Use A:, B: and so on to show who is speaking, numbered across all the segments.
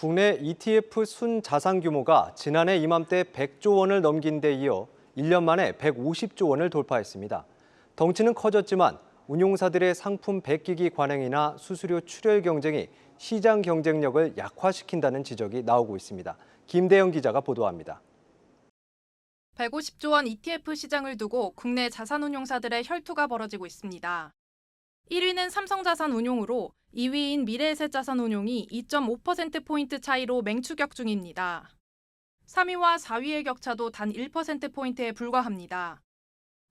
A: 국내 ETF 순 자산 규모가 지난해 이맘때 100조 원을 넘긴 데 이어 1년 만에 150조 원을 돌파했습니다. 덩치는 커졌지만 운용사들의 상품 베끼기 관행이나 수수료 출혈 경쟁이 시장 경쟁력을 약화시킨다는 지적이 나오고 있습니다. 김대영 기자가 보도합니다.
B: 150조 원 ETF 시장을 두고 국내 자산운용사들의 혈투가 벌어지고 있습니다. 1위는 삼성자산운용으로 2위인 미래에셋자산운용이 2.5%포인트 차이로 맹추격 중입니다. 3위와 4위의 격차도 단 1%포인트에 불과합니다.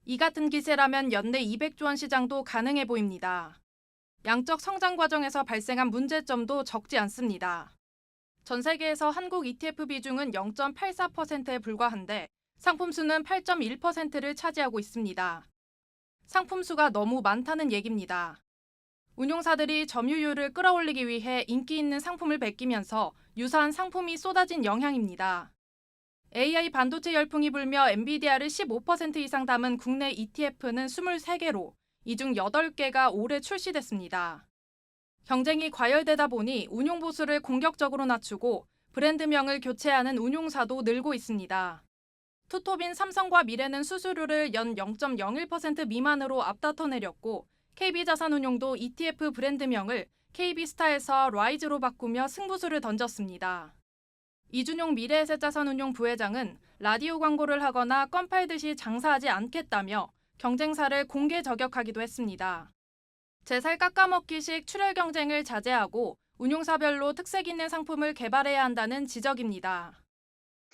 B: 이 같은 기세라면 연내 200조 원 시장도 가능해 보입니다. 양적 성장 과정에서 발생한 문제점도 적지 않습니다. 전 세계에서 한국 ETF 비중은 0.84%에 불과한데 상품 수는 8.1%를 차지하고 있습니다. 상품 수가 너무 많다는 얘기입니다. 운용사들이 점유율을 끌어올리기 위해 인기 있는 상품을 베끼면서 유사한 상품이 쏟아진 영향입니다. AI 반도체 열풍이 불며 엔비디아를 15% 이상 담은 국내 ETF는 23개로 이 중 8개가 올해 출시됐습니다. 경쟁이 과열되다 보니 운용 보수를 공격적으로 낮추고 브랜드명을 교체하는 운용사도 늘고 있습니다. 투톱인 삼성과 미래는 수수료를 연 0.01% 미만으로 앞다퉈 내렸고 KB자산운용도 ETF 브랜드명을 KB스타에서 라이즈로 바꾸며 승부수를 던졌습니다. 이준용 미래에셋자산운용 부회장은 라디오 광고를 하거나 껌 팔듯이 장사하지 않겠다며 경쟁사를 공개 저격하기도 했습니다. 제살 깎아먹기식 출혈 경쟁을 자제하고 운용사별로 특색 있는 상품을 개발해야 한다는 지적입니다.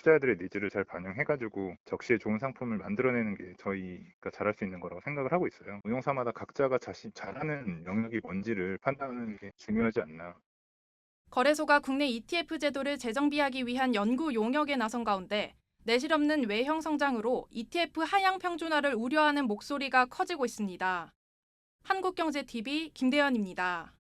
C: 투자자들의 니즈를 잘 반영해가지고 적시에 좋은 상품을 만들어내는 게 저희가 잘할 수 있는 거라고 생각을 하고 있어요. 운용사마다 각자가 자신 잘하는 영역이 뭔지를 판단하는 게 중요하지 않나.
B: 거래소가 국내 ETF 제도를 재정비하기 위한 연구 용역에 나선 가운데 내실 없는 외형 성장으로 ETF 하향 평준화를 우려하는 목소리가 커지고 있습니다. 한국경제TV 김대현입니다.